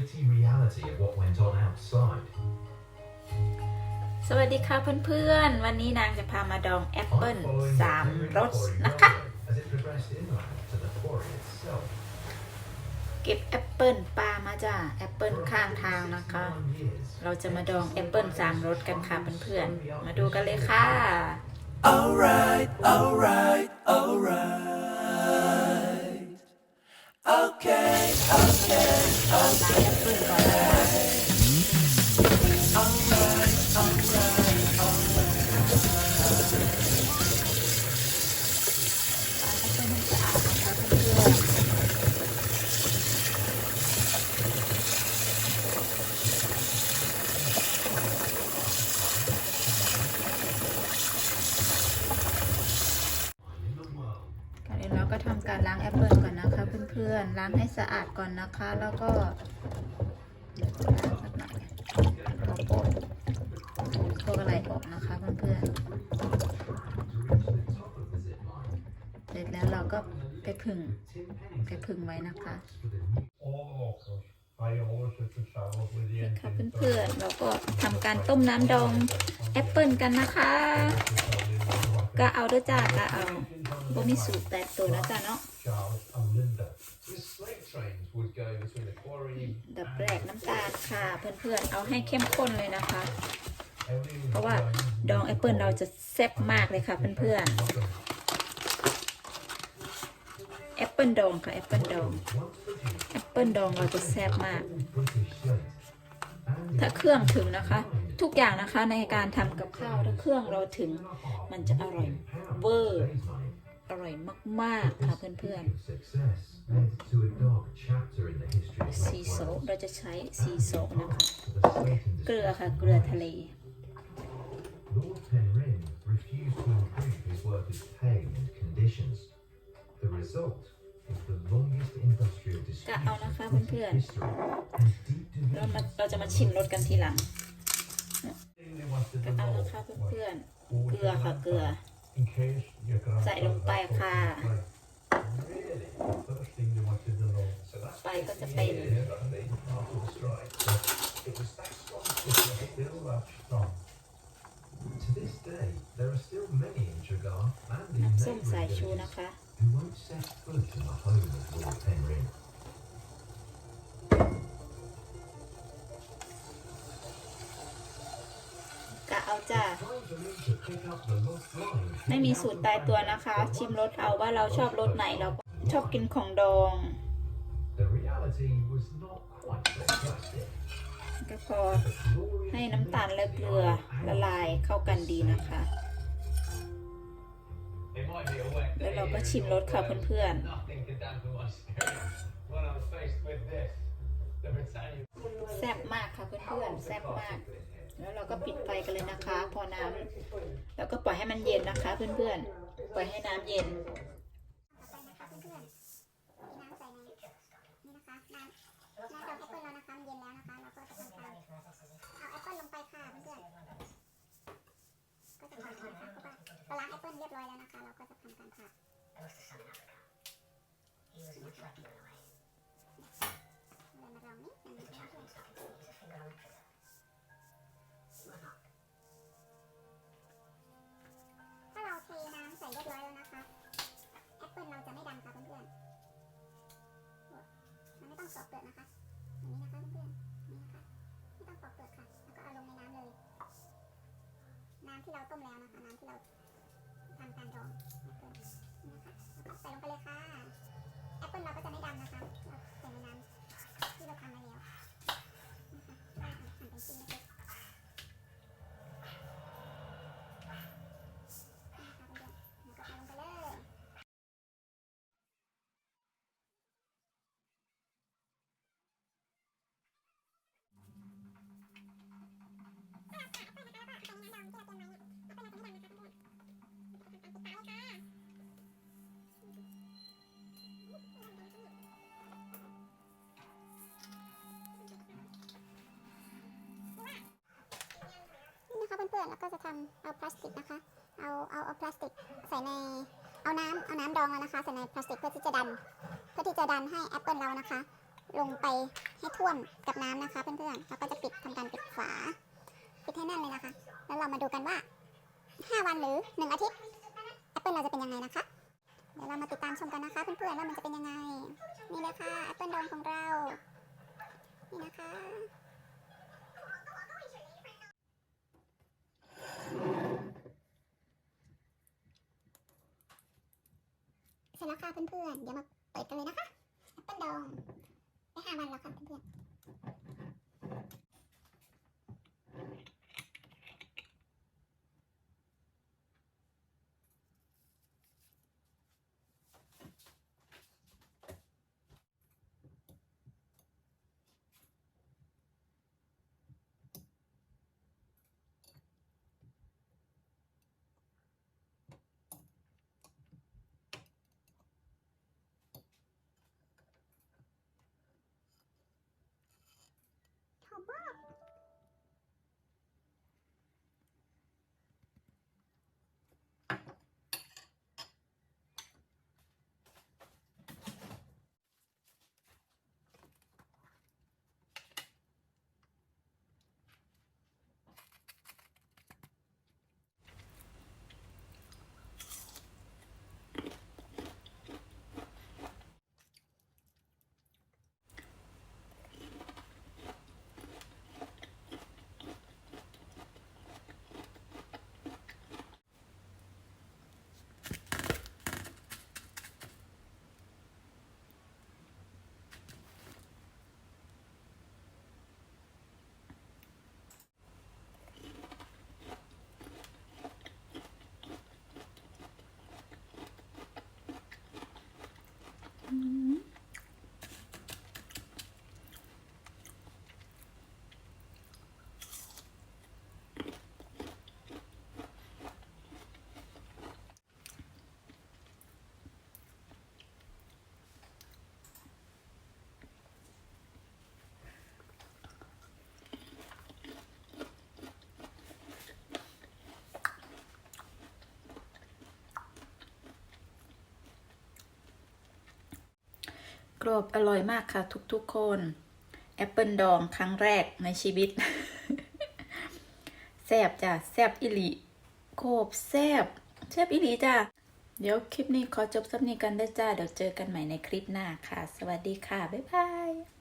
gritty reality of what went on outside. สวัสดีค่ะเพื่อนๆ วันนี้นางจะพามาดองแอปเปิล I'm following สาม the ร Henry ส Quarry นะคะ Railway as it progressed inland to the quarry itself. เก็บแอปเปิลปลามาจ้าแอปเปิลข้างทางนะคะ61 years, เราจะมาดองแอปเปิลสามรสกันค่ะเพื่อนๆ มาดูกันเลยค่ะ Alright, alright, alright. ก็ทำการล้างแอปเปิลก่อนนะคะเพื่อนๆ ล้างให้สะอาดก่อนนะคะ แล้วก็ล้างสักหน่อยเอาพวกพวกอะไรออกนะคะเพื่อนๆ เสร็จแล้วเราก็ไปผึ่งไปผึ่งไว้นะคะ นี่ค่ะเพื่อนๆเราก็ทำการต้มน้ำดองแอปเปิลกันนะคะก็เอาด้วยจ้าก็เอาบ่มีสูตรแตกตัวนะจ้าเนาะดับแรกน้ำตาลค่ะ เพื่อนๆเอาให้เข้มข้นเลยนะคะ เพราะว่าดองแอปเปิลเราจะแซ่บมากเลยค่ะเพื่อนๆ แอปเปิลดองค่ะแอปเปิลดองแอปเปิลดองเราจะแซ่บมาก ถ้าเครื่องถึงนะคะ ทุกอย่างนะคะในการทำกับข้าวถ้าเครื่องเราถึง มันจะอร่อยเวอร์อร่อยมาก ๆ ค่ะเพื่อนๆซีโซเราจะใช้ซีโซนะคะ เกลือค่ะ เกลือทะเล จะเอานะคะ in เพื่อน British history and deep ๆเรา division มาเราจะมาชิมรสกันทีหลัง They wanted ก็ to เอา know นะคะเพื่อน what ๆเกลือค่ะเกลือ in case your grandfather ใส่ลงไปค่ะ had something like- Really? The first thing they wanted to know. So that's ไปก็จะเป็น here on the after the strike. But it was that strong push Still that strong. To this day, there are still many in Tregar and in น้ำส้มสาย neighbouring ชู villages นะคะ who won't set foot in the home of Lord Penrhyn. กะเอาจ้า Time for me to pick up the lost line. ไม่มีสูตรตายตัวนะคะ ชิมรสเอาว่าเราชอบรสไหนเราก็ชอบกินของดอง The reality was not quite so plastic. ก็พอ The glorious ให้น้ำตาลและเกลือละลายเข้ากันดีนะคะ แล้วเราก็ชิมรสค่ะเพื่อนๆ แซ่บมากค่ะเพื่อนๆ แซ่บมาก แล้วเราก็ปิดไฟกันเลยนะคะ พอน้ำแล้วก็ปล่อยให้มันเย็นนะคะ เพื่อนๆ ปล่อยให้น้ำเย็นำใส่ในนี่นะคะน้ำน้ำดอกแอปเปิลเรานะคะมันเย็นแล้วนะคะ เราก็จะทำการเอาแอปเปิลลงไปค่ะเพื่อนๆก็จะทำการนะคะเพราะว่า เรียบร้อยแล้วนะคะ เราก็จะทำการผ่าเรามาลองนิดนึงนะคะเพื่อนถ้าเราเทน้ำใส่เรียบร้อยแล้วนะคะแอปเปิลเราจะไม่ดำค่ะเพื่อนๆมันไม่ต้องปอกเปลือกนะคะอย่างนี้นะคะเพื่อนๆนี่นะคะไม่ต้องปอกเปลือกค่ะ แล้วก็เอาลงในน้ำเลย น้ำที่เราต้มแล้วนะคะ น้ำที่เรา ทำการดองนะคะแล้วก็ใส่ลงไปเลยค่ะแอปเปิลเราก็จะไม่ดำนะคะเราใส่ในน้ำที่เราทำมาแล้วนะคะว่าหั่นเป็นชิ้นเล็กๆนี่นะคะเพื่อนๆแล้วก็เอาลงไปเลยนี่นะคะ เพื่อนๆแล้วก็จะทำเอาพลาสติกนะคะ เอาเอาเอาพลาสติกใส่ในเอาน้ำเอาน้ำดองแล้วนะคะใส่ในพลาสติกเพื่อที่จะดัน เพื่อที่จะดันให้แอปเปิลเรานะคะ ลงไปให้ท่วมกับน้ำนะคะเพื่อนๆแล้วก็จะปิดทำการปิดฝาปิดให้แน่นเลยนะคะ แล้วเรามาดูกันว่า 5 วันหรือ 1 อาทิตย์ ปเปิลเราจะเป็นยังไงนะคะ เดี๋ยวเรามาติดตามชมกันนะคะเพื่อนๆว่ามันจะเป็นยังไง นี่เลยค่ะแอปเปิลดองของเรา นี่นะคะเสร็จแล้วค่ะเพื่อนๆ เดี๋ยวมาเปิดกันเลยนะคะแอปเปิลดองได้ห้าวันแล้วค่ะเพื่อนๆ ห กรอบอร่อยมากค่ะ ทุกๆคนแอปเปิลดองครั้งแรกในชีวิตแซบจ้ะแซบอิลีโคบแซบแซบอิลีจ้ะเดี๋ยวคลิปนี้ขอจบสักนี้กันได้จ้า เดี๋ยวเจอกันใหม่ในคลิปหน้าค่ะ สวัสดีค่ะ บ๊ายบาย